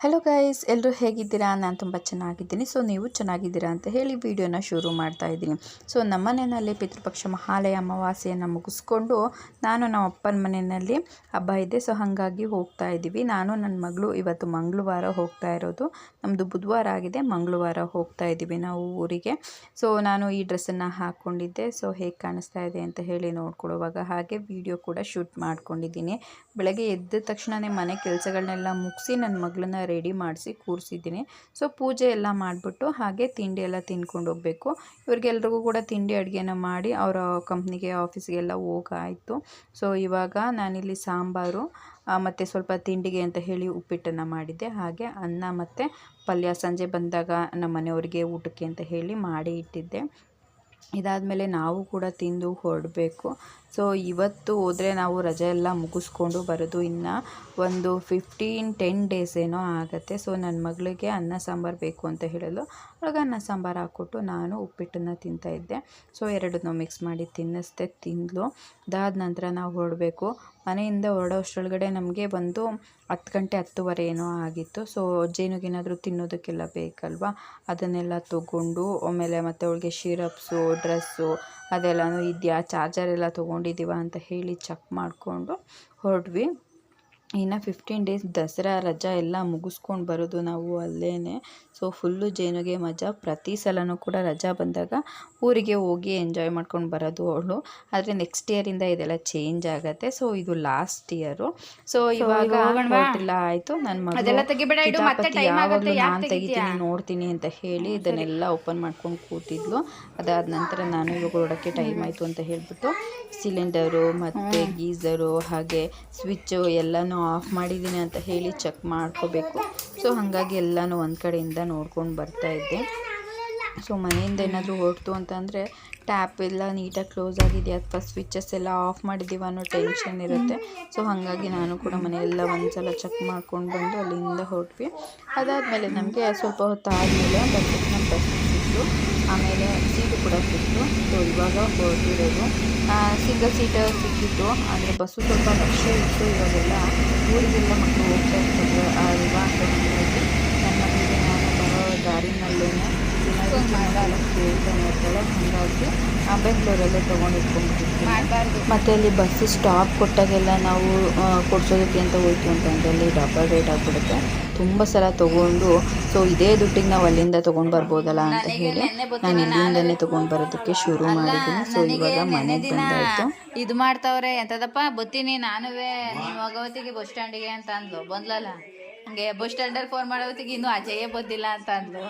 Hello guys ಎಲ್ಲರೂ ಹೇಗಿದ್ದೀರಾ? ನಾನು ತುಂಬ ಚೆನ್ನಾಗಿದ್ದೀನಿ. ಸೊ ನೀವು ಚೆನ್ನಾಗಿದ್ದೀರಾ ಅಂತ ಹೇಳಿ ವಿಡಿಯೋನ ಶುರು ಮಾಡ್ತಾ ಇದ್ದೀನಿ. ಸೊ ನಮ್ಮ ಮನೆಯಲ್ಲಿ ಪಿತೃಪಕ್ಷ ಮಹಾಲಯ ಅಮಾವಾಸ್ಯೆಯನ್ನು ಮುಗಿಸ್ಕೊಂಡು ನಾನು ನಮ್ಮ ಅಪ್ಪನ ಮನೆಯಲ್ಲಿ ಹಬ್ಬ ಇದೆ. ಸೊ ಹಾಗಾಗಿ ಹೋಗ್ತಾ ಇದ್ದೀವಿ. ನಾನು ನನ್ನ ಮಗಳು ಇವತ್ತು ಮಂಗಳವಾರ ಹೋಗ್ತಾ ಇರೋದು. ನಮ್ಮದು ಬುಧವಾರ ಆಗಿದೆ. ಮಂಗಳವಾರ ಹೋಗ್ತಾ ಇದ್ದೀವಿ ನಾವು ಊರಿಗೆ. ಸೊ ನಾನು ಈ ಡ್ರೆಸ್ಸನ್ನು ಹಾಕ್ಕೊಂಡಿದ್ದೆ ಸೊ ಹೇಗೆ ಕಾಣಿಸ್ತಾ ಇದೆ ಅಂತ ಹೇಳಿ ನೋಡ್ಕೊಳ್ಳುವಾಗ ಹಾಗೆ ವಿಡಿಯೋ ಕೂಡ ಶೂಟ್ ಮಾಡ್ಕೊಂಡಿದ್ದೀನಿ. ಬೆಳಗ್ಗೆ ಎದ್ದ ತಕ್ಷಣವೇ ಮನೆ ಕೆಲಸಗಳನ್ನೆಲ್ಲ ಮುಗಿಸಿ ನನ್ನ ಮಗಳನ್ನ ರೆಡಿ ಮಾಡಿಸಿ ಕೂರಿಸಿದ್ದೀನಿ. ಸೊ ಪೂಜೆ ಎಲ್ಲ ಮಾಡಿಬಿಟ್ಟು ಹಾಗೆ ತಿಂಡಿ ಎಲ್ಲ ತಿನ್ಕೊಂಡು ಹೋಗಬೇಕು. ಇವ್ರಿಗೆಲ್ರಿಗೂ ಕೂಡ ತಿಂಡಿ ಅಡುಗೆನ ಮಾಡಿ ಅವರ ಕಂಪ್ನಿಗೆ, ಆಫೀಸ್ಗೆಲ್ಲ ಹೋಗಾಯಿತು. ಸೊ ಇವಾಗ ನಾನಿಲ್ಲಿ ಸಾಂಬಾರು ಮತ್ತು ಸ್ವಲ್ಪ ತಿಂಡಿಗೆ ಅಂತ ಹೇಳಿ ಉಪ್ಪಿಟ್ಟನ್ನು ಮಾಡಿದ್ದೆ. ಹಾಗೆ ಅನ್ನ ಮತ್ತು ಪಲ್ಯ ಸಂಜೆ ಬಂದಾಗ ನಮ್ಮ ಮನೆಯವರಿಗೆ ಊಟಕ್ಕೆ ಅಂತ ಹೇಳಿ ಮಾಡಿ ಇಟ್ಟಿದ್ದೆ. ಇದಾದಮೇಲೆ ನಾವು ಕೂಡ ತಿಂದು ಹೊರಡಬೇಕು. ಸೊ ಇವತ್ತು ಹೋದರೆ ನಾವು ರಜೆ ಎಲ್ಲ ಮುಗಿಸ್ಕೊಂಡು ಬರೋದು ಇನ್ನು ಒಂದು ಫಿಫ್ಟೀನ್ ಟೆನ್ ಡೇಸ್ ಏನೋ ಆಗುತ್ತೆ. ಸೊ ನನ್ನ ಮಗಳಿಗೆ ಅನ್ನ ಸಾಂಬಾರು ಬೇಕು ಅಂತ ಹೇಳಲು ಅವಾಗ ಅನ್ನ ಸಾಂಬಾರು ಹಾಕ್ಕೊಟ್ಟು ನಾನು ಉಪ್ಪಿಟ್ಟನ್ನು ತಿಂತಾಯಿದ್ದೆ ಸೊ ಎರಡನ್ನೂ ಮಿಕ್ಸ್ ಮಾಡಿ ತಿನ್ನಿಸ್ದೆ, ತಿಂದಲು. ಅದಾದ ನಂತರ ನಾವು ಹೊರಡಬೇಕು. ಮನೆಯಿಂದ ಹೊರಡೋ ಅಷ್ಟರೊಳಗಡೆ ನಮಗೆ ಬಂದು ಹತ್ತು ಗಂಟೆ ಹತ್ತುವರೆ ಏನೋ ಆಗಿತ್ತು. ಸೊ ಜೇನುಗೇನಾದರೂ ತಿನ್ನೋದಕ್ಕೆಲ್ಲ ಬೇಕಲ್ವಾ? ಅದನ್ನೆಲ್ಲ ತೊಗೊಂಡು ಆಮೇಲೆ ಮತ್ತು ಅವಳಿಗೆ ಶಿರಪ್ಸು ಡ್ರೆಸ್ಸು ಅದೆಲ್ಲನೂ ಇದೆಯಾ? ಚಾರ್ಜರ್ ಎಲ್ಲ ತೊಗೊಂಡಿದ್ದೀವ ಅಂತ ಹೇಳಿ ಚೆಕ್ ಮಾಡಿಕೊಂಡು ಹೊರಟ್ವಿ. ಇನ್ನು ಫಿಫ್ಟೀನ್ ಡೇಸ್ ದಸರಾ ರಜಾ ಎಲ್ಲ ಮುಗಿಸ್ಕೊಂಡು ಬರೋದು ನಾವು ಅಲ್ಲೇ ಸೊ ಫುಲ್ಲು ಜೇನುಗೆ ಮಜಾ. ಪ್ರತಿ ಸಲನೂ ಕೂಡ ರಜಾ ಬಂದಾಗ ಊರಿಗೆ ಹೋಗಿ ಎಂಜಾಯ್ ಮಾಡ್ಕೊಂಡು ಬರೋದು ಅವಳು. ಆದರೆ ನೆಕ್ಸ್ಟ್ ಇಯರಿಂದ ಇದೆಲ್ಲ ಚೇಂಜ್ ಆಗುತ್ತೆ. ಸೊ ಇದು ಲಾಸ್ಟ್ ಇಯರು ಸೊ ಇವಾಗ ಇಲ್ಲ ಆಯಿತು. ನನ್ನ ಮಗಳು ಯಾವಾಗಲೂ ನಾನು ತೆಗಿತೀನಿ ನೋಡ್ತೀನಿ ಅಂತ ಹೇಳಿ ಇದನ್ನೆಲ್ಲ ಓಪನ್ ಮಾಡ್ಕೊಂಡು ಕೂತಿದ್ಲು. ಅದಾದ ನಂತರ ನಾನು ಇವಾಗ ಹೊರಡೋಕ್ಕೆ ಟೈಮ್ ಆಯಿತು ಅಂತ ಹೇಳಿಬಿಟ್ಟು ಸಿಲಿಂಡರು ಮತ್ತು ಗೀಝರು ಹಾಗೆ ಸ್ವಿಚ್ಚು ಎಲ್ಲನೂ ಆಫ್ ಮಾಡಿದ್ದೀನಿ ಅಂತ ಹೇಳಿ ಚೆಕ್ ಮಾಡ್ಕೋಬೇಕು. ಸೊ ಹಾಗಾಗಿ ಎಲ್ಲನೂ ಒಂದು ಕಡೆಯಿಂದ ನೋಡ್ಕೊಂಡು ಬರ್ತಾ ಇದ್ದೆ. ಸೊ ಮನೆಯಿಂದ ಏನಾದರೂ ಹೊರಟು ಅಂತಂದರೆ ಟ್ಯಾಪ್ ಎಲ್ಲ ನೀಟಾಗಿ ಕ್ಲೋಸ್ ಆಗಿದೆಯಾ ಅಥವಾ ಸ್ವಿಚಸ್ ಎಲ್ಲ ಆಫ್ ಮಾಡಿದ್ದೀವ ಅನ್ನೋ ಟೆನ್ಷನ್ ಇರುತ್ತೆ. ಸೊ ಹಾಗಾಗಿ ನಾನು ಕೂಡ ಮನೆಯೆಲ್ಲ ಒಂದು ಸಲ ಚೆಕ್ ಮಾಡ್ಕೊಂಡು ಬಂದು ಅಲ್ಲಿಂದ ಹೊರಟ್ವಿ. ಅದಾದಮೇಲೆ ನಮಗೆ ಸ್ವಲ್ಪ ಹೊತ್ತು ಆದಮೇಲೆ ಬಸ್ ನಮ್ಮ ಬಸ್ ಸಿಕ್ತು ಆಮೇಲೆ ಸೀಟು ಕೂಡ ಸಿಕ್ತು ಸೊ ಇವಾಗ ಹೊರಟಿರೋದು. ಸಿಂಗಲ್ ಸೀಟ ಸಿಕ್ಕಿತ್ತು. ಅಂದರೆ ಬಸ್ಸು ಸ್ವಲ್ಪ ರಶ್ ಇತ್ತು. ಇವಾಗೆಲ್ಲ ಊರಿಗೆಲ್ಲ ಮಕ್ಕಳು ಹೋಗ್ತಾ ಇರ್ತಾರೆ. ಅಲ್ವಾ ಅಂತ ಹಾಗಾಗಿ ನನ್ನ ಮಗಳಿಗೆ ನಾನು ಬರೋ ದಾರಿನಲ್ಲೇ ಏನಾದರೂ ಕೇಳ್ತಾನೆ ಇರ್ತಾಳೆ. ಹಾಗಾಗಿ ಬೆಂಗಳೂರಲ್ಲೇ ತೊಗೊಂಡು ಇಟ್ಕೊಂಡ್ಬಿಟ್ಟಿರ್ತೀನಿ. ಮತ್ತು ಅಲ್ಲಿ ಬಸ್ ಸ್ಟಾಪ್ ಕೊಟ್ಟಾಗೆಲ್ಲ ನಾವು ಕೊಡ್ಸೋದಕ್ಕೆ ಅಂತ ಹೋಯ್ತು ಅಂತ ಅಲ್ಲಿ ಡಬಲ್ ರೇಟ್ ಆಗಿಬಿಡುತ್ತೆ. ತುಂಬ ಸಲ ತಗೊಂಡು ಸೊ ಇದೇ ದುಡ್ಡಿಗೆ ನಾವು ಅಲ್ಲಿಂದ ತಗೊಂಡ್ ಬರ್ಬೋದಲ್ಲ ಅಂತ ಹೇಳಿ ನಾನು ಇಲ್ಲಿಂದನೇ ತೊಗೊಂಡು ಬರೋದಕ್ಕೆ ಶುರು ಮಾಡಿದ್ದೀನಿ. ಸೊ ಇವಾಗ ಮನೆಗೆ ಬಂದಾಯಿತು. ಇದು ಮಾಡ್ತಾವ್ರೆ ಎಂತದಪ್ಪ ಬತ್ತೀನಿ ನಾನುವೇ ಭಗವತಿಗೆ ಬಸ್ ಸ್ಟ್ಯಾಂಡಿಗೆ ಅಂತ ಅಂದ್ಲು. ಬಂದ್ಲಲ್ಲ? ಹಂಗೆ ಬಸ್ ಸ್ಟ್ಯಾಂಡಲ್ಲಿ ಫೋನ್ ಮಾಡೋತ್ತಿಗೆ ಇನ್ನು ಅಜಯೇ ಬಂದಿಲ್ಲ ಅಂತ ಅಂದ್ಲು.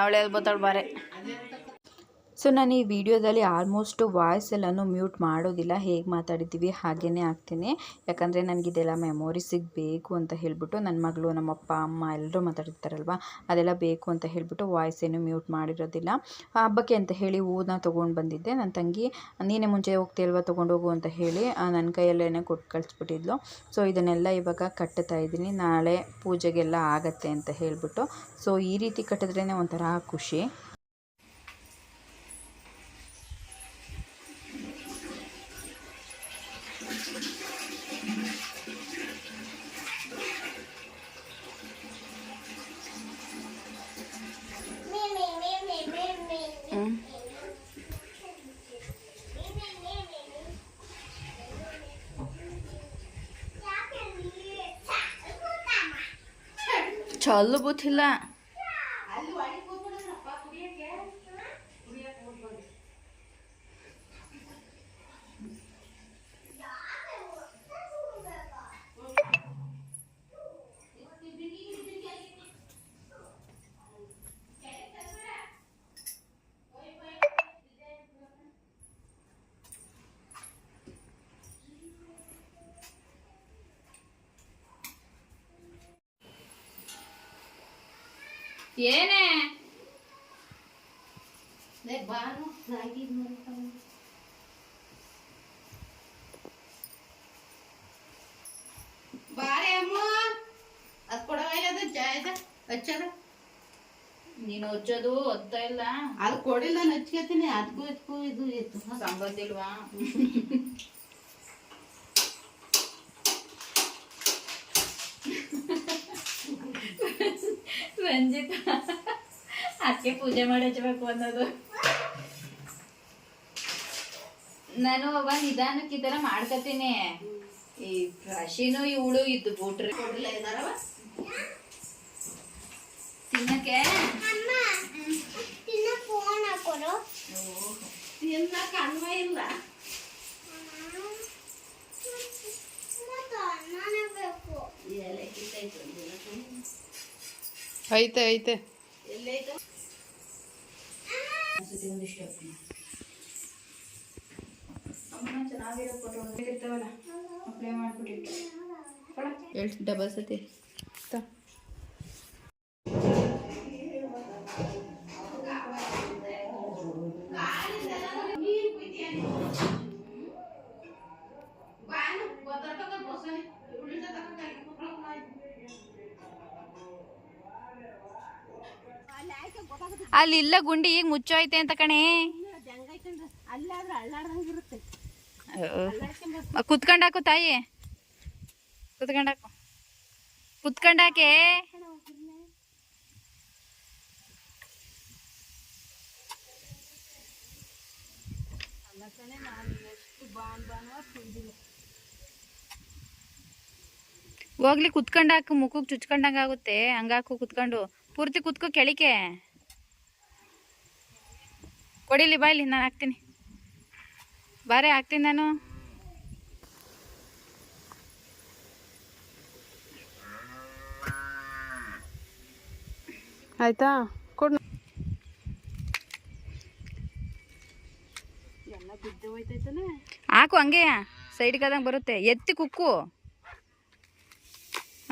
ಅವಳೆಲ್ಲಿ ಬತ್ತಾಳು ಬಾರೆ. ಸೊ, ನಾನು ಈ ವಿಡಿಯೋದಲ್ಲಿ ಆಲ್ಮೋಸ್ಟ್ ವಾಯ್ಸ್ ಎಲ್ಲನೂ ಮ್ಯೂಟ್ ಮಾಡೋದಿಲ್ಲ. ಹೇಗೆ ಮಾತಾಡಿದ್ದೀವಿ ಹಾಗೇ ಹಾಕ್ತೀನಿ ಯಾಕಂದರೆ ನನಗಿದೆಲ್ಲ ಮೆಮೊರೀಸಿಗೆ ಬೇಕು ಅಂತ ಹೇಳಿಬಿಟ್ಟು ನನ್ನ ಮಗಳು ನಮ್ಮ ಅಪ್ಪ ಅಮ್ಮ ಎಲ್ಲರೂ ಮಾತಾಡಿರ್ತಾರಲ್ವ? ಅದೆಲ್ಲ ಬೇಕು ಅಂತ ಹೇಳಿಬಿಟ್ಟು ವಾಯ್ಸ್ ಏನು ಮ್ಯೂಟ್ ಮಾಡಿರೋದಿಲ್ಲ. ಹಬ್ಬಕ್ಕೆ ಅಂತ ಹೇಳಿ ಹೂವನ್ನ ತೊಗೊಂಡು ಬಂದಿದ್ದೆ. ನನ್ನ ತಂಗಿ, ನೀನೇ ಮುಂಚೆ ಹೋಗ್ತಿಲ್ವ ತೊಗೊಂಡೋಗು ಅಂತ ಹೇಳಿ ನನ್ನ ಕೈಯಲ್ಲೇ ಕೊಟ್ಟು ಕಳಿಸ್ಬಿಟ್ಟಿದ್ಲು. ಸೊ, ಇದನ್ನೆಲ್ಲ ಇವಾಗ ಕಟ್ಟುತ್ತಾ ಇದ್ದೀನಿ. ನಾಳೆ ಪೂಜೆಗೆಲ್ಲ ಆಗತ್ತೆ ಅಂತ ಹೇಳಿಬಿಟ್ಟು. ಸೊ, ಈ ರೀತಿ ಕಟ್ಟಿದ್ರೇ ಒಂಥರ ಖುಷಿ. চল বুথিলা లే బాను రాగి బారేమో అది ಕೊಡೋದು ಜಾಯ್ದ ಹಚ್ಚದ ನೀನು ಹಚ್ಚೋದು ಒತ್ತಾ ಇಲ್ಲ ಅದು ಕೊಡಿಲ್ಲ ನಾನು ಹಚ್ಕೋತೀನಿ ಅದಕ್ಕೂ ಇದಕ್ಕೂ ಇದು ತುಂಬ ಸಂಬಂಧ ಇಲ್ವಾ ರಂಜಿತಾ ಅದಕ್ಕೆ ಪೂಜೆ ಮಾಡಿ ಹಚ್ಚಬೇಕು ಅನ್ನೋದು ನಾನು ಅವ ನಿಧಾನಕ್ಕೆ ಈ ಮಾಡ್ಕತ್ತೀನಿ ಮಾಡ್ಕತೀನಿ. ಈ ರಾಶಿನೂ ಇವಳು ಇದ್ದು ಬಿಟ್ರೆ ತಿನ್ನಕ್ಕೆ? ತಿನ್ನ ಕಣ್ಮ ಇಲ್ಲ. ಐತೆ ಐತೆ. ಎಲ್ಲೈತು? ಒಂದಿಷ್ಟು ಚೆನ್ನಾಗಿರೋ ಫೋಟೋ ಇರ್ತಾವಲ್ಲ ಅಪ್ಲೈ ಮಾಡ್ಬಿಟ್ಟಿಟ್ಟು ಡಬಲ್ ಸತಿ. ಅಲ್ಲಿ ಇಲ್ಲ ಗುಂಡಿ ಈಗ ಮುಚ್ಚೋಯ್ತೆ ಅಂತ ಕಣೆ. ಕುತ್ಕೊಂಡಾಕು ತಾಯಿ? ಕುತ್ಕೊಂಡಾಕು. ಕುತ್ಕೊಂಡಾಕೆ? ಹೋಗ್ಲಿ, ಕುತ್ಕೊಂಡಾಕು, ಮುಖಕ್ಕೆ ಚುಚ್ಕೊಂಡಂಗೆ ಆಗುತ್ತೆ. ಹಂಗಾಕು ಕುತ್ಕೊಂಡು. ಪೂರ್ತಿ ಕುತ್ಕೋ ಕೆಳಿಕೆ ಕೊಡಿಲಿ ಬಾಯ್ಲಿ ನಾನು ಹಾಕ್ತೀನಿ. ಬಾರೆ ಹಾಕ್ತೀನಿ ನಾನು. ಆಯ್ತಾ? ಕೊಡು ಹಾಕು ಹಂಗೆ ಸೈಡ್ಗೆ ಆದಂಗೆ ಬರುತ್ತೆ. ಎತ್ತಿ ಕುಕ್ಕು.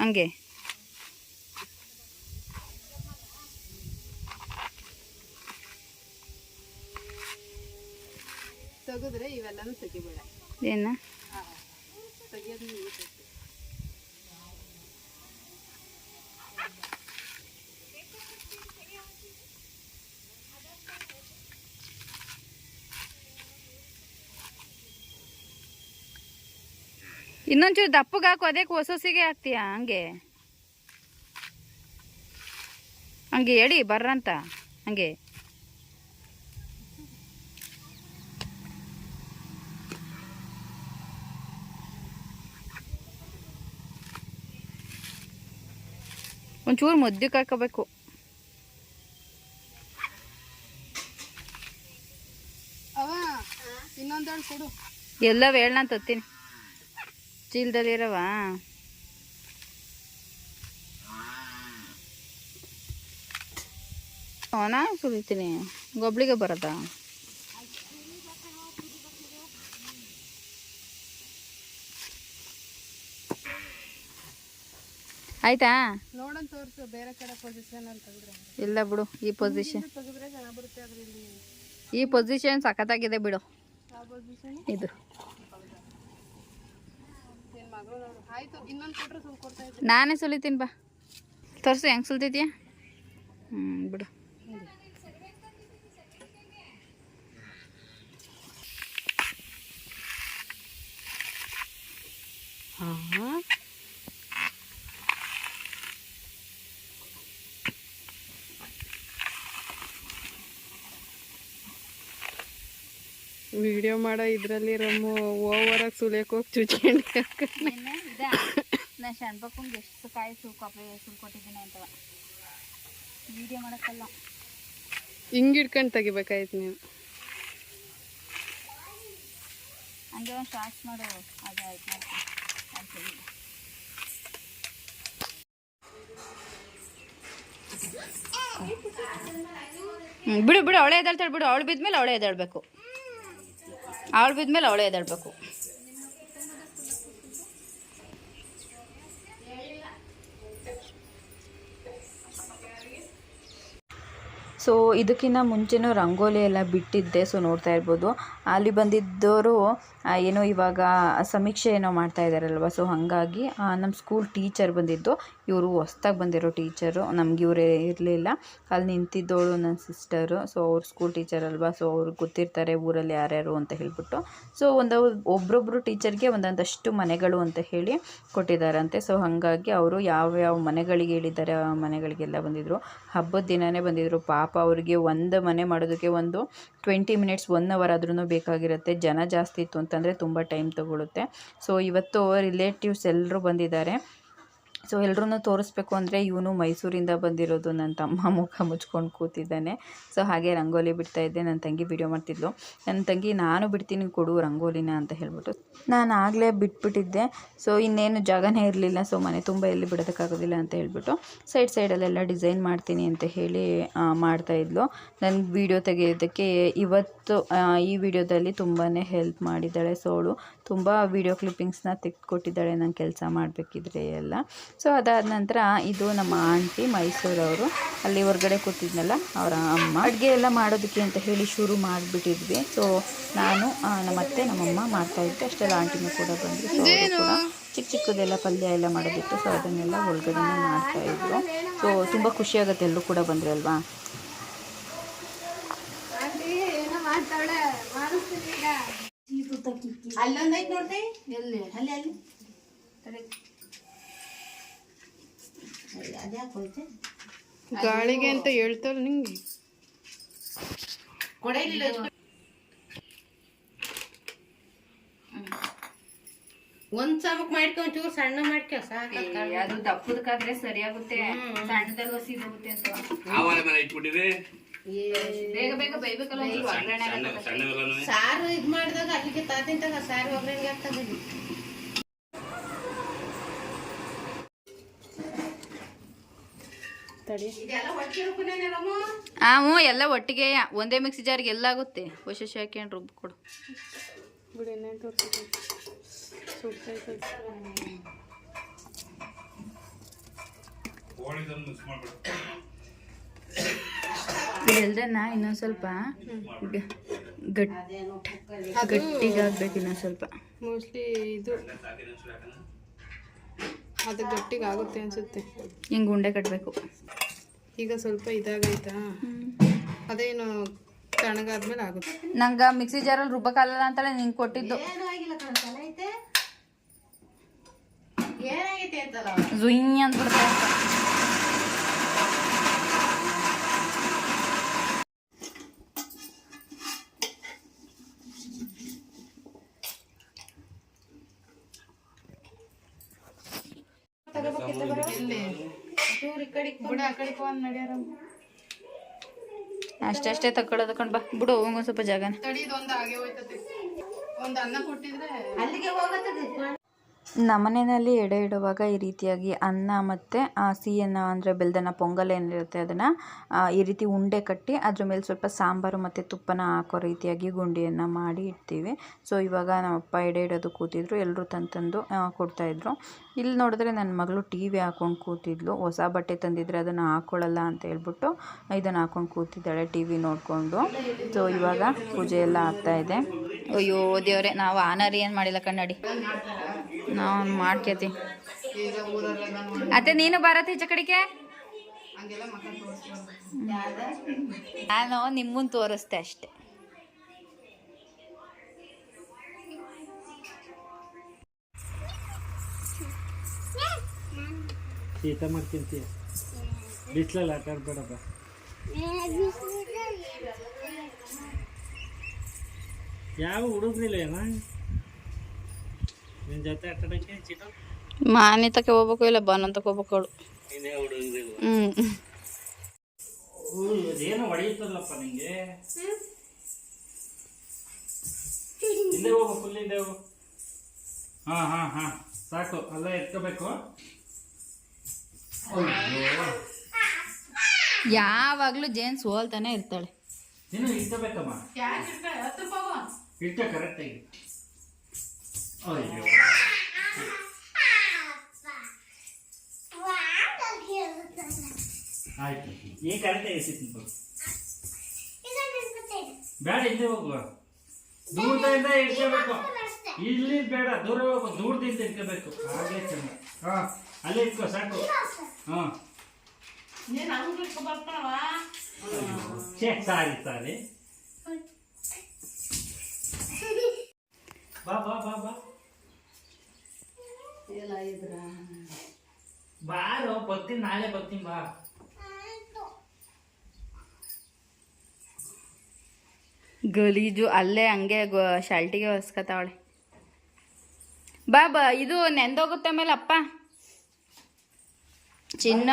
ಹಂಗೆ. ತೆಗಿಬೇಡ. ಏನ? ತೆಗಿಯೋದು. ಇನ್ನೊಂಚೂರು ದಪ್ಪಗೆ ಹಾಕು ಅದಕ್ಕೆ ಹೊಸಿಗೆ ಹಾಕ್ತೀಯಾ ಹಂಗೆ? ಹಂಗೆ ಹೇಳಿ ಬರ್ರಂತ ಹಂಗೆ. ಒಂಚೂರು ಮುದ್ದೆ ಕಾಯ್ಕೋಬೇಕು. ಎಲ್ಲ ಹೇಳ ನಾನು ತತ್ತೀನಿ ಚೀಲದಲ್ಲಿರವ ನಾನು ಸುರಿತೀನಿ. ಗೊಬ್ಬಳಿಗೆ ಬರೋದಾ? ಆಯ್ತಾ? ನೋಡೋಣ ತೋರಿಸು ಬೇರೆ ಕಡೆ ಪೊಸಿಷನ್ ಅಂತ ಇಲ್ಲ ಬಿಡು ಈ ಪೊಸಿಷನ್ ಈ ಪೊಸಿಷನ್ ಸಖತ್ತಾಗಿದೆ ಬಿಡು. ಇದು. ನಾನೇ ಸುಲಿತೀನಿ ಬಾ. ತೋರಿಸು ಹೆಂಗೆ ಸುಲ್ತಿದ್ಯಾ? ಹ್ಞೂ ಬಿಡು ಹಾಂ ವಿಡಿಯೋ ಮಾಡೋ ಇದರಲ್ಲಿ ರಮ್ಮು ಓವರಾಗಿ ಸುಲಿಯಕ್ಕೆ ಹೋಗಿ ಚುಚ್ಕೊಂಡು ನಾ ಶಣ್ಪಕ್ಕಂಗೆ ಎಷ್ಟು ಕಾಯಿ ಸುಲ್ಕೊಪ್ಪ ಸುಲ್ಕೊಟ್ಟಿದ್ದೀನಿ ಅಂತವ ವಿಡಿಯೋ ಮಾಡೋಕ್ಕಲ್ಲ. ಹಿಂಗೆ ಹಿಡ್ಕೊಂಡು ತೆಗಿಬೇಕಾಯ್ತು ನೀವು. ಹಂಗೆ ಒಂದು ಶಾರ್ಟ್ಸ್ ಮಾಡು. ಅದಾಯ್ತು ಮಾಡ್ತೀನಿ ಬಿಡು ಬಿಡು ಅವಳೇ ಎದ್ದಾಳ್ತಾಳೆ ಬಿಡು. ಅವಳು ಬಿದ್ಮೇಲೆ ಅವಳೇ ಎದ್ದೇಳ್ಬೇಕು. ಅವಳು ಬಿದ್ಮೇಲೆ ಅವಳೇ ಎದ್ದಾಡಬೇಕು. ಸೊ ಇದಕ್ಕಿಂತ ಮುಂಚೆನೂ ರಂಗೋಲಿ ಎಲ್ಲ ಬಿಟ್ಟಿದ್ದೆ ಸೊ ನೋಡ್ತಾ ಇರ್ಬೋದು. ಅಲ್ಲಿ ಬಂದಿದ್ದವರು ಏನೋ ಇವಾಗ ಸಮೀಕ್ಷೆ ಏನೋ ಮಾಡ್ತಾ ಇದ್ದಾರಲ್ವ ಸೊ ಹಾಗಾಗಿ ನಮ್ಮ ಸ್ಕೂಲ್ ಟೀಚರ್ ಬಂದಿದ್ದು. ಇವರು ಹೊಸ್ದಾಗಿ ಬಂದಿರೋ ಟೀಚರು ನಮ್ಗೆ ಇವರೇ ಇರಲಿಲ್ಲ. ಅಲ್ಲಿ ನಿಂತಿದ್ದವಳು ನನ್ನ ಸಿಸ್ಟರು ಸೊ ಅವ್ರು ಸ್ಕೂಲ್ ಟೀಚರ್ ಅಲ್ವಾ? ಸೊ ಅವ್ರಿಗೆ ಗೊತ್ತಿರ್ತಾರೆ ಊರಲ್ಲಿ ಯಾರ್ಯಾರು ಅಂತ ಹೇಳ್ಬಿಟ್ಟು. ಸೊ ಒಂದು ಒಬ್ಬೊಬ್ಬರು ಟೀಚರ್ಗೆ ಒಂದೊಂದಷ್ಟು ಮನೆಗಳು ಅಂತ ಹೇಳಿ ಕೊಟ್ಟಿದ್ದಾರಂತೆ ಸೊ ಹಾಗಾಗಿ ಅವರು ಯಾವ್ಯಾವ ಮನೆಗಳಿಗೆ ಹೇಳಿದ್ದಾರೆ, ಆ ಮನೆಗಳಿಗೆಲ್ಲ ಬಂದಿದ್ದರು ಹಬ್ಬದ ದಿನವೇ ಬಂದಿದ್ದರು ಪಾಪ ಅವರಿಗೆ ಒಂದು ಮನೆ ಮಾಡೋದಕ್ಕೆ ಒಂದು ಟ್ವೆಂಟಿ ಮಿನಿಟ್ಸ್ ಒನ್ ಅವರ್ ಆದ್ರೂ ಬೇಕಾಗಿರುತ್ತೆ. ಜನ ಜಾಸ್ತಿ ಇತ್ತು ಅಂತಂದರೆ ತುಂಬ ಟೈಮ್ ತೊಗೊಳುತ್ತೆ. ಸೊ ಇವತ್ತು ರಿಲೇಟಿವ್ಸ್ ಎಲ್ಲರೂ ಬಂದಿದ್ದಾರೆ. ಸೊ ಎಲ್ರೂ ತೋರಿಸ್ಬೇಕು ಅಂದರೆ ಇವನು ಮೈಸೂರಿಂದ ಬಂದಿರೋದು ನನ್ನ ತಮ್ಮ ಮುಖ ಮುಚ್ಕೊಂಡು ಕೂತಿದ್ದಾನೆ. ಸೊ ಹಾಗೆ ರಂಗೋಲಿ ಬಿಡ್ತಾ ಇದ್ದೆ. ನನ್ನ ತಂಗಿ ವಿಡಿಯೋ ಮಾಡ್ತಿದ್ಲು. ನನ್ನ ತಂಗಿ, ನಾನು ಬಿಡ್ತೀನಿ ಕೊಡು ರಂಗೋಲಿನ ಅಂತ ಹೇಳ್ಬಿಟ್ಟು. ನಾನು ಆಗಲೇ ಬಿಟ್ಬಿಟ್ಟಿದ್ದೆ. ಸೊ ಇನ್ನೇನು ಜಾಗನೇ ಇರಲಿಲ್ಲ. ಸೊ ಮನೆ ತುಂಬ ಎಲ್ಲಿ ಬಿಡೋದಕ್ಕಾಗೋದಿಲ್ಲ ಅಂತ ಹೇಳ್ಬಿಟ್ಟು ಸೈಡ್ ಸೈಡಲ್ಲೆಲ್ಲ ಡಿಸೈನ್ ಮಾಡ್ತೀನಿ ಅಂತ ಹೇಳಿ ಮಾಡ್ತಾಯಿದ್ಲು ನನ್ನ ವಿಡಿಯೋ ತೆಗೆಯೋದಕ್ಕೆ ಇವತ್ತು ಈ ವಿಡಿಯೋದಲ್ಲಿ ತುಂಬಾ ಹೆಲ್ಪ್ ಮಾಡಿದ್ದಾಳೆ ಸೊ ಅವಳು ತುಂಬ ವಿಡಿಯೋ ಕ್ಲಿಪ್ಪಿಂಗ್ಸ್ನ ತೆಗೆದುಕೊಟ್ಟಿದ್ದಾಳೆ ನಾನು ಕೆಲಸ ಮಾಡಬೇಕಿದ್ರೆ ಎಲ್ಲ. ಸೊ ಅದಾದ ನಂತರ ಇದು ನಮ್ಮ ಆಂಟಿ ಮೈಸೂರವರು ಅಲ್ಲಿ ಹೊರಗಡೆ ಕೂತಿದ್ನಲ್ಲ ಅವರ ಅಮ್ಮ. ಅಡುಗೆ ಎಲ್ಲ ಮಾಡೋದಕ್ಕೆ ಅಂತ ಹೇಳಿ ಶುರು ಮಾಡಿಬಿಟ್ಟಿದ್ವಿ. ಸೊ ನಾನು ನಮ್ಮ ಅತ್ತೆ ನಮ್ಮಮ್ಮ ಮಾಡ್ತಾಯಿದ್ದೆ ಅಷ್ಟೆಲ್ಲ ಆಂಟಿನೂ ಕೂಡ ಬಂದರು. ಕೂಡ ಚಿಕ್ಕ ಚಿಕ್ಕದೆಲ್ಲ ಪಲ್ಯ ಎಲ್ಲ ಮಾಡೋದಿತ್ತು. ಸೊ ಅದನ್ನೆಲ್ಲ ಒಳಗಡೆನೇ ಮಾಡ್ತಾಯಿದ್ರು ಸೊ ತುಂಬ ಖುಷಿಯಾಗುತ್ತೆ ಎಲ್ಲರೂ ಕೂಡ ಬಂದರೆ ಅಲ್ವಾ? ಅಲ್ಲೊಂದೈತ್ ನೋಡ್ರಿ. ಎಲ್ಲಿ? ಅಲ್ಲಿ ಅಲ್ಲಿ. ಅದ್ಯಾಕೆ ಹೋಯ್ತೆ ಗಾಳಿಗೆ ಅಂತ ಹೇಳ್ತಾರ ನಿಂಗೆ. ಕೊಡೆ ಇಲ್ಲ ಒಂದ್ ಸಾಮಕ್ ಮಾಡ್ಕೊ ಚೂರು ಸಣ್ಣ ಮಾಡ್ಕೊ ಸಾಕು. ಅದು ದಪ್ಪದಕ್ಕಾದ್ರೆ ಸರಿಯಾಗುತ್ತೆ. ಸಣ್ಣದಾಗ ಹಸಿ ಹೋಗುತ್ತೆ ಅಂತ. ಆವಾರ ಮೇಲೆ ಇಟ್ಬಿಟ್ಟಿರಿ ಬೇಗ ಬೇಗ ಒಗ್ಗರಣೆ ಸಾರು ಇದ್ ಮಾಡಿದಾಗ ಅಲ್ಲಿಗೆ ತಾತಿಂತಾಗ ಸಾರು ಒಗ್ಗರಣೆಗೆ ತಡಿ. ರುಬ್ಬನೇನಮ್ಮ ಆ ಹ್ಞೂ ಎಲ್ಲ ಒಟ್ಟಿಗೆ ಒಂದೇ ಮಿಕ್ಸಿ ಜಾರಿಗೆ ಎಲ್ಲ ಆಗುತ್ತೆ ಹೊಸ ಹಾಕ್ಯಂಡು ರುಬ್ಬಿ ಕೊಡು. ಬಿಡು ಇನ್ನೇನು ತೋರಿಸ್ತೀನಿ ಸುಡ್ತೈತೆ ಕೋಳಿದನ್ನು ಮಿಕ್ಸ್ ಮಾಡ್ಬಿಡು. ಇದಲ್ದನ್ನ ಇನ್ನೊಂದು ಸ್ವಲ್ಪ ಗಟ್ಟಿ ಗಟ್ ಗಟ್ಟಿಗಾಗ್ಬೇಕು ಇನ್ನೊಂದು ಸ್ವಲ್ಪ. ಮೋಸ್ಟ್ಲಿ ಇದು ಅದು ಗಟ್ಟಿಗೆ ಆಗುತ್ತೆ ಅನ್ಸುತ್ತೆ. ಹಿಂಗೆ ಉಂಡೆ ಕಟ್ಟಬೇಕು ಈಗ ಸ್ವಲ್ಪ ಇದಾಗೈತಾ ಅದೇನು ತಣ್ಣಗಾದ್ಮೇಲೆ ಆಗುತ್ತೆ. ನಂಗೆ ಮಿಕ್ಸಿ ಜಾರಲ್ಲಿ ರುಬ್ಬಕ್ಕಾಗಲ್ಲ ಅಂತಲೇ ನಿಂಗೆ ಕೊಟ್ಟಿದ್ದು. ಜುಯ್ ಅಂತ ಬಿಡ್ತಾ ಚೂರು ಈ ಕಡೆಗೆ ಬಿಡ ಆ ಕಡೆ ಒಂದು ನಡ್ಯಾರ ಅಷ್ಟೇ ತಕ್ಕೊಳ್ಳೋದು ಕಣ್ ಬಾ. ಬಿಡು ಹೋಗೋ ಸ್ವಲ್ಪ ಜಾಗನ. ತಡಿ ಅನ್ನ ಕೊಟ್ಟಿದ್ರೆ ಅಲ್ಲಿಗೆ ಹೋಗತ್ತದ. ನಮ್ಮನೆಯಲ್ಲಿ ಎಡೆ ಇಡುವಾಗ ಈ ರೀತಿಯಾಗಿ ಅನ್ನ ಮತ್ತು ಸಿಹಿಯನ್ನ ಅಂದರೆ ಬೆಲ್ದನ್ನ ಪೊಂಗಲ್ ಏನಿರುತ್ತೆ ಅದನ್ನು ಈ ರೀತಿ ಉಂಡೆ ಕಟ್ಟಿ ಅದ್ರ ಮೇಲೆ ಸ್ವಲ್ಪ ಸಾಂಬಾರು ಮತ್ತು ತುಪ್ಪನ ಹಾಕೋ ರೀತಿಯಾಗಿ ಗುಂಡಿಯನ್ನು ಮಾಡಿ ಇಡ್ತೀವಿ. ಸೊ ಇವಾಗ ನಮ್ಮಪ್ಪ ಎಡೆ ಇಡೋದು ಕೂತಿದ್ರು ಎಲ್ಲರೂ ತಂದು ತಂದು ಆ, ಕೊಡ್ತಾಯಿದ್ರು ಇಲ್ಲಿ ನೋಡಿದ್ರೆ ನನ್ನ ಮಗಳು ಟಿ ವಿ ಹಾಕೊಂಡು ಕೂತಿದ್ಲು. ಹೊಸ ಬಟ್ಟೆ ತಂದಿದ್ರೆ ಅದನ್ನು ಹಾಕ್ಕೊಳ್ಳಲ್ಲ ಅಂತ ಹೇಳ್ಬಿಟ್ಟು ಇದನ್ನು ಹಾಕೊಂಡು ಕೂತಿದ್ದಾಳೆ ಟಿ ವಿ ನೋಡಿಕೊಂಡು. ಸೊ ಇವಾಗ ಪೂಜೆ ಎಲ್ಲ ಆಗ್ತಾಯಿದೆ ಅಯ್ಯೋ ದೇವರೇ ನಾವು ಆನರಿ ಏನು ಮಾಡಿಲ್ಲ ಕಣ್ಣಡಿ. ನಾವು ಮಾಡ್ಕೇತಿ. ಅತ್ತೆ ನೀನು ಭಾರತ ಈಚೆ ಕಡೆಗೆ? ನಾನು ನಿಮ್ಮನ್ನು ತೋರಿಸ್ತೆ ಅಷ್ಟೆ. ಶೀತ ಮಾಡ್ಕೊಂತೀಯ? ಬಿಸ್ಲಲ್ಲಿ ಆಟ ಆಡ್ಬೇಡಪ್ಪ ಯಾವ ಹುಡುಗ್ರಿಲ್ಲ ಏನ ನಿನ್ನ ಜೊತೆ ಚಿಟ? ತಕ ಹೋಗ್ಬೇಕು ಇಲ್ಲ ಬನ್ ಅಂತ ಹೋಗ್ಬೇಕು ಅವಳು. ಹ್ಞೂ ಹೊಡೆಯುತ್ತಲ್ಲಪ್ಪ ನಿಂಗೆ? ಹಿಂದೆ ಹೋಗು ಫುಲ್ ಹಿಂದೆ ಹೋಗು. ಹಾ ಹಾ ಹಾ ಸಾಕು ಅಲ್ಲ ಎತ್ಕೋಬೇಕು ಅಯ್ಯೋ. ಯಾವಾಗಲೂ ಜೇನ್ ಸೋಲ್ತಾನೆ ಇರ್ತಾಳೆ. ನೀನು ಇಟ್ಕೋಬೇಕಮ್ಮ. ಇಟ್ಟ ಕರೆಕ್ಟಾಗಿ ಅಯ್ಯೋ ಆಯ್ತು. ಈ ಕರೆಕ್ಟಾಗಿ ಎಸಿತ್ತು ಬೇಡ ಇಲ್ಲಿ ಹೋಗುವ ದೂರದಿಂದ ಇಟ್ಕೋಬೇಕು ಇಲ್ಲಿ ಬೇಡ ದೂರ ಹೋಗು ದೂರದಿಂದ ಇಟ್ಕೋಬೇಕು ಹಾಗೆ ಚೆಂದ. ಹಾ ಅಲ್ಲೇ ಇಟ್ಕೋ ಸಾಕು. ಹಾ. ಸಾರಿ ಸಾರಿ. ಬಾ ಬಾ ಬಾ ಬಾ. ಎಲ್ಲ ಇದ್ರ? ಬಾರೋ ಬರ್ತೀನಿ ನಾಳೆ ಬರ್ತೀನಿ ಬಾ. ಗಲೀಜು ಅಲ್ಲೇ ಹಂಗೆ ಶಾಲ್ಟಿಗೆ ಹೊಸ್ಕತಾವಳೆ. ಬಾ ಬಾ ಇದು ನೆಂದೋಗುತ್ತೆ ಮೇಲೆ ಅಪ್ಪ. ಚಿನ್ನ.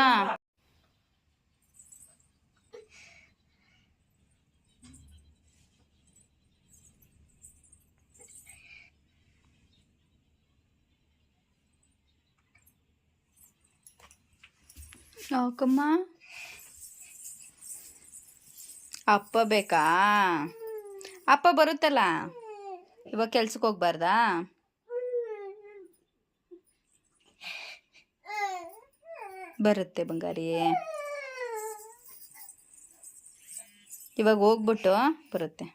ಯಾಕಮ್ಮ ಅಪ್ಪ ಬೇಕಾ? ಅಪ್ಪ ಬರುತ್ತಲ್ಲ? ಇವಾಗ ಕೆಲ್ಸಕ್ಕೆ ಹೋಗ್ಬಾರ್ದಾ? ಬರುತ್ತೆ ಬಂಗಾರಿ. ಇವಾಗ ಹೋಗ್ಬಿಟ್ಟು ಬರುತ್ತೆ.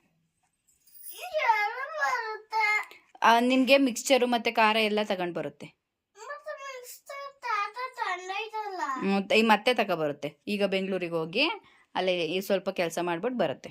ನಿಮಗೆ ಮಿಕ್ಸ್ಚರು ಮತ್ತು ಖಾರ ಎಲ್ಲ ತಗೊಂಡು ಬರುತ್ತೆ. ಈ ಮತ್ತೆ ತಕ ಬರುತ್ತೆ. ಈಗ ಬೆಂಗಳೂರಿಗೆ ಹೋಗಿ ಅಲ್ಲಿ ಈ ಸ್ವಲ್ಪ ಕೆಲಸ ಮಾಡ್ಬಿಟ್ಟು ಬರುತ್ತೆ.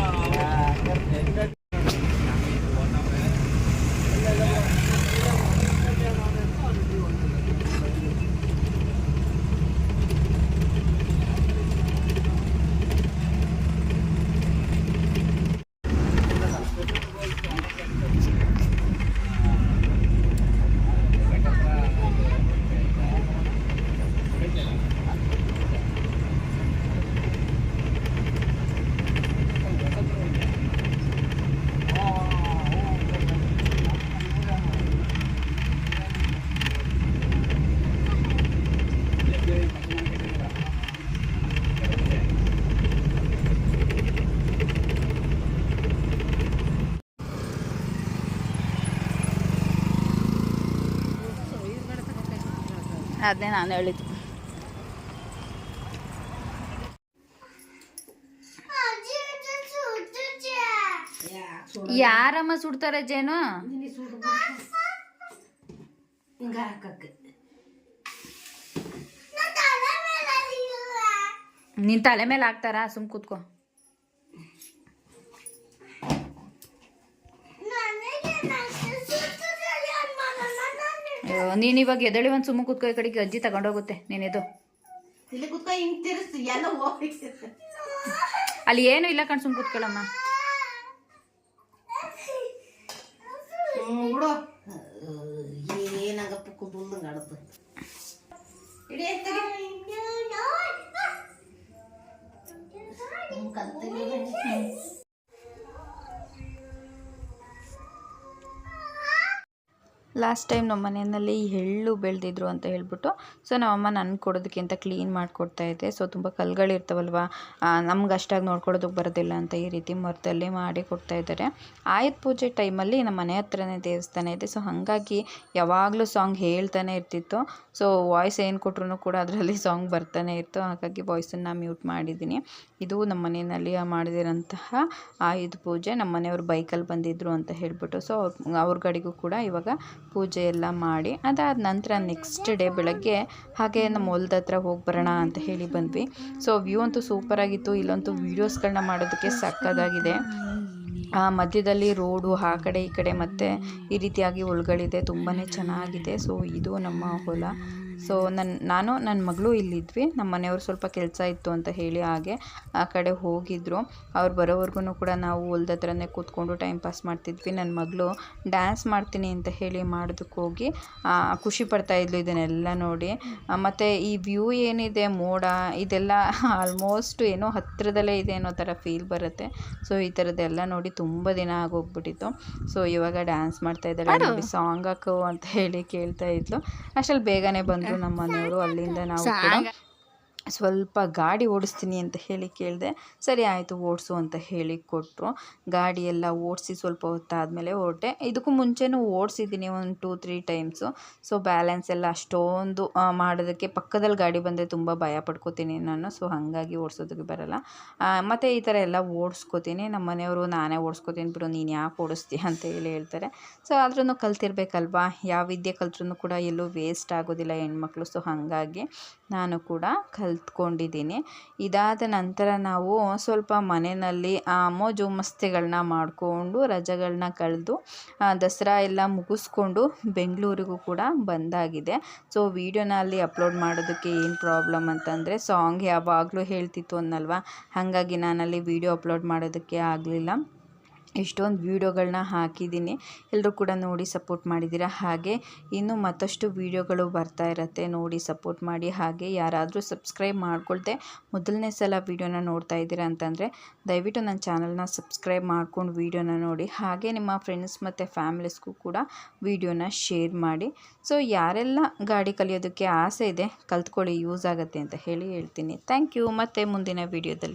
ಅದನ್ನೇ ನಾನು ಹೇಳಿದ್ದು. ಯಾರಮ್ಮ ಸುಡ್ತಾರೆ ಜೇನು? ನಿನ್ ತಲೆ ಮೇಲೆ ಹಾಕ್ತಾರಾ? ಸುಮ್ ಕೂತ್ಕೋ ಅಯ್ಯೋ, ನೀನ್ ಇವಾಗ ಎದಳಿ ಒಂದ್ ಸುಮ್ಮ ಕುತ್ಕೋ ಈ ಕಡೆಗೆ ಅಜ್ಜಿ ತಗೊಂಡೋಗುತ್ತೆ ನೀನೆದು ಇಲ್ಲಿ ಕುತ್ಕೊ ಹಿಂಗ್ ತಿರ್ಸ್ತಿ ಎಲ್ಲ ಹೋಗಿ. ಅಲ್ಲಿ ಏನು ಇಲ್ಲ ಕಣ್ ಸುಮ್ ಕುತ್ಕೊಳ್ಳಮ್ಮ. ಬಿಡು. ಏನಾಗಪ್ಪ ಇಡೀ ಲಾಸ್ಟ್ ಟೈಮ್ ನಮ್ಮ ಮನೆಯಲ್ಲಿ ಎಳ್ಳು ಬೆಳೆದಿದ್ರು ಅಂತ ಹೇಳ್ಬಿಟ್ಟು ಸೊ ನಮ್ಮಮ್ಮ ನನ್ನ ಕೊಡೋದಕ್ಕಿಂತ ಕ್ಲೀನ್ ಮಾಡಿಕೊಡ್ತಾ ಇದ್ದೆ ಸೊ ತುಂಬ ಕಲ್ಗಳಿರ್ತಾವಲ್ವ? ನಮ್ಗೆ ಅಷ್ಟಾಗಿ ನೋಡ್ಕೊಳೋದಕ್ಕೆ ಬರೋದಿಲ್ಲ ಅಂತ ಈ ರೀತಿ ಮರದಲ್ಲಿ ಮಾಡಿ ಕೊಡ್ತಾ ಇದ್ದಾರೆ. ಆಯುಧ ಪೂಜೆ ಟೈಮಲ್ಲಿ ನಮ್ಮ ಮನೆ ಹತ್ರನೇ ದೇವಸ್ಥಾನ ಇದೆ. ಸೊ ಹಾಗಾಗಿ ಯಾವಾಗಲೂ ಸಾಂಗ್ ಹೇಳ್ತಾನೆ ಇರ್ತಿತ್ತು. ಸೊ ವಾಯ್ಸ್ ಏನು ಕೊಟ್ರು ಕೂಡ ಅದರಲ್ಲಿ ಸಾಂಗ್ ಬರ್ತಾನೆ ಇತ್ತು. ಹಾಗಾಗಿ ವಾಯ್ಸನ್ನು ಮ್ಯೂಟ್ ಮಾಡಿದ್ದೀನಿ. ಇದು ನಮ್ಮ ಮನೆಯಲ್ಲಿ ಮಾಡಿದಿರೋಂತಹ ಆಯುಧ ಪೂಜೆ. ನಮ್ಮ ಮನೆಯವರು ಬೈಕಲ್ಲಿ ಬಂದಿದ್ದರು ಅಂತ ಹೇಳ್ಬಿಟ್ಟು ಸೊ ಅವ್ರ ಅವ್ರ ಗಾಡಿಗೂ ಕೂಡ ಇವಾಗ ಪೂಜೆ ಎಲ್ಲ ಮಾಡಿ. ಅದಾದ ನಂತರ ನೆಕ್ಸ್ಟ್ ಡೇ ಬೆಳಗ್ಗೆ ಹಾಗೆ ನಮ್ಮ ಹೊಲ್ದ ಹತ್ರ ಹೋಗಿ ಬರೋಣ ಅಂತ ಹೇಳಿ ಬಂದ್ವಿ. ಸೊ ವ್ಯೂ ಅಂತೂ ಸೂಪರಾಗಿತ್ತು ಇಲ್ಲಂತೂ ವೀಡಿಯೋಸ್ಗಳನ್ನ ಮಾಡೋದಕ್ಕೆ ಸಕ್ಕದಾಗಿದೆ ಆ ಮಧ್ಯದಲ್ಲಿ ರೋಡು ಆ ಕಡೆ ಈ ಕಡೆ ಮತ್ತು ಈ ರೀತಿಯಾಗಿ ಹೊಲ್ಗಳಿದೆ. ತುಂಬಾ ಚೆನ್ನಾಗಿದೆ. ಸೊ ಇದು ನಮ್ಮ ಹೊಲ. ಸೊ ನನ್ನ ನಾನು ನನ್ನ ಮಗಳು ಇಲ್ಲಿದ್ವಿ. ನಮ್ಮ ಮನೆಯವರು ಸ್ವಲ್ಪ ಕೆಲಸ ಇತ್ತು ಅಂತ ಹೇಳಿ ಹಾಗೆ ಆ ಕಡೆ ಹೋಗಿದ್ರು. ಅವ್ರು ಬರೋವರೆಗೂ ಕೂಡ ನಾವು ಹೊಲ್ದ ಹತ್ರನೇ ಕೂತ್ಕೊಂಡು ಟೈಮ್ ಪಾಸ್ ಮಾಡ್ತಿದ್ವಿ. ನನ್ನ ಮಗಳು ಡ್ಯಾನ್ಸ್ ಮಾಡ್ತೀನಿ ಅಂತ ಹೇಳಿ ಮಾಡೋದಕ್ಕೆ ಹೋಗಿ ಖುಷಿ ಪಡ್ತಾಯಿದ್ಲು ಇದನ್ನೆಲ್ಲ ನೋಡಿ. ಮತ್ತು ಈ ವ್ಯೂ ಏನಿದೆ ಮೋಡ ಇದೆಲ್ಲ ಆಲ್ಮೋಸ್ಟ್ ಏನೋ ಹತ್ತಿರದಲ್ಲೇ ಇದೆ ಅನ್ನೋ ಥರ ಫೀಲ್ ಬರುತ್ತೆ. ಸೊ ಈ ಥರದ್ದೆಲ್ಲ ನೋಡಿ ತುಂಬ ದಿನ ಆಗೋಗ್ಬಿಟ್ಟಿತ್ತು. ಸೊ ಇವಾಗ ಡ್ಯಾನ್ಸ್ ಮಾಡ್ತಾ ಇದ್ದಾಳೆ. ಸಾಂಗ್ ಹಾಕು ಅಂತ ಹೇಳಿ ಕೇಳ್ತಾ ಇದ್ಲು. ಅಷ್ಟಲ್ಲಿ ಬೇಗನೆ ಬಂದರು ನಮ್ಮ ಮನೆಯವರು ಅಲ್ಲಿಂದ ನಾವು ಕೂಡ ಸ್ವಲ್ಪ ಗಾಡಿ ಓಡಿಸ್ತೀನಿ ಅಂತ ಹೇಳಿ ಕೇಳಿದೆ, ಸರಿ ಆಯಿತು, ಓಡಿಸು ಅಂತ ಹೇಳಿ ಕೊಟ್ಟರು ಗಾಡಿಯೆಲ್ಲ ಓಡಿಸಿ ಸ್ವಲ್ಪ ಹೊತ್ತಾದಮೇಲೆ ಹೊರಟೆ. ಇದಕ್ಕೂ ಮುಂಚೆನೂ ಓಡಿಸಿದ್ದೀನಿ ಒಂದು two three times so balance ಎಲ್ಲ ಅಷ್ಟೊಂದು ಮಾಡೋದಕ್ಕೆ ಪಕ್ಕದಲ್ಲಿ ಗಾಡಿ ಬಂದರೆ ತುಂಬ ಭಯ ಪಡ್ಕೋತೀನಿ ನಾನು. ಸೊ ಹಾಗಾಗಿ ಓಡಿಸೋದಕ್ಕೆ ಬರಲ್ಲ. ಮತ್ತು ಈ ಥರ ಎಲ್ಲ ಓಡಿಸ್ಕೋತೀನಿ. ನಮ್ಮ ಮನೆಯವರು ನಾನೇ ಓಡಿಸ್ಕೋತೀನಿ ಬಿಡು, ನೀನು ಯಾಕೆ ಓಡಿಸ್ತೀಯ ಅಂತ ಹೇಳಿ ಹೇಳ್ತಾರೆ. ಸೊ ಆದ್ರೂ ಕಲ್ತಿರ್ಬೇಕಲ್ವಾ? ಯಾವ ವಿದ್ಯೆ ಕಲ್ತ್ರೂ ಕೂಡ ಎಲ್ಲೂ ವೇಸ್ಟ್ ಆಗೋದಿಲ್ಲ ಹೆಣ್ಮಕ್ಳು. ಸೊ ಹಾಗಾಗಿ ನಾನು ಕೂಡ ಕಲ್ತ್ಕೊಂಡಿದ್ದೀನಿ. ಇದಾದ ನಂತರ ನಾವು ಸ್ವಲ್ಪ ಮನೆಯಲ್ಲಿ ಮೋಜು ಮಸ್ತಿಗಳನ್ನ ಮಾಡಿಕೊಂಡು ರಜೆಗಳನ್ನ ಕಳೆದು ದಸರಾ ಎಲ್ಲ ಮುಗಿಸ್ಕೊಂಡು ಬೆಂಗಳೂರಿಗೂ ಕೂಡ ಬಂದಾಗಿದೆ. ಸೊ, ವೀಡಿಯೋನ ಅಲ್ಲಿ ಅಪ್ಲೋಡ್ ಮಾಡೋದಕ್ಕೆ ಏನು ಪ್ರಾಬ್ಲಮ್ ಅಂತಂದರೆ, ಸಾಂಗ್ ಯಾವಾಗಲೂ ಹೇಳ್ತಿತ್ತು ಅನ್ನಲ್ವಾ? ಹಾಗಾಗಿ ನಾನಲ್ಲಿ ವೀಡಿಯೋ ಅಪ್ಲೋಡ್ ಮಾಡೋದಕ್ಕೆ ಆಗಲಿಲ್ಲ. ಎಷ್ಟೊಂದು ವೀಡಿಯೋಗಳನ್ನ ಹಾಕಿದ್ದೀನಿ. ಎಲ್ಲರೂ ಕೂಡ ನೋಡಿ ಸಪೋರ್ಟ್ ಮಾಡಿದ್ದೀರ? ಹಾಗೆ ಇನ್ನೂ ಮತ್ತಷ್ಟು ವೀಡಿಯೋಗಳು ಬರ್ತಾ ಇರುತ್ತೆ, ನೋಡಿ ಸಪೋರ್ಟ್ ಮಾಡಿ. ಹಾಗೆ ಯಾರಾದರೂ ಸಬ್ಸ್ಕ್ರೈಬ್ ಮಾಡ್ಕೊಳ್ದೆ ಮೊದಲನೇ ಸಲ ವೀಡಿಯೋನ ನೋಡ್ತಾ ಇದ್ದೀರಾ ಅಂತಂದರೆ ದಯವಿಟ್ಟು ನನ್ನ ಚಾನಲ್ನ ಸಬ್ಸ್ಕ್ರೈಬ್ ಮಾಡ್ಕೊಂಡು ವೀಡಿಯೋನ ನೋಡಿ. ಹಾಗೆ ನಿಮ್ಮ ಫ್ರೆಂಡ್ಸ್ ಮತ್ತು ಫ್ಯಾಮಿಲೀಸ್ಗೂ ಕೂಡ ವೀಡಿಯೋನ ಶೇರ್ ಮಾಡಿ. ಸೊ, ಯಾರೆಲ್ಲ ಗಾಡಿ ಕಲಿಯೋದಕ್ಕೆ ಆಸೆ ಇದೆ ಕಲ್ತ್ಕೊಳ್ಳಿ, ಯೂಸ್ ಆಗುತ್ತೆ ಅಂತ ಹೇಳಿ ಹೇಳ್ತೀನಿ. Thank you. ಮತ್ತು ಮುಂದಿನ ವೀಡಿಯೋದಲ್ಲಿ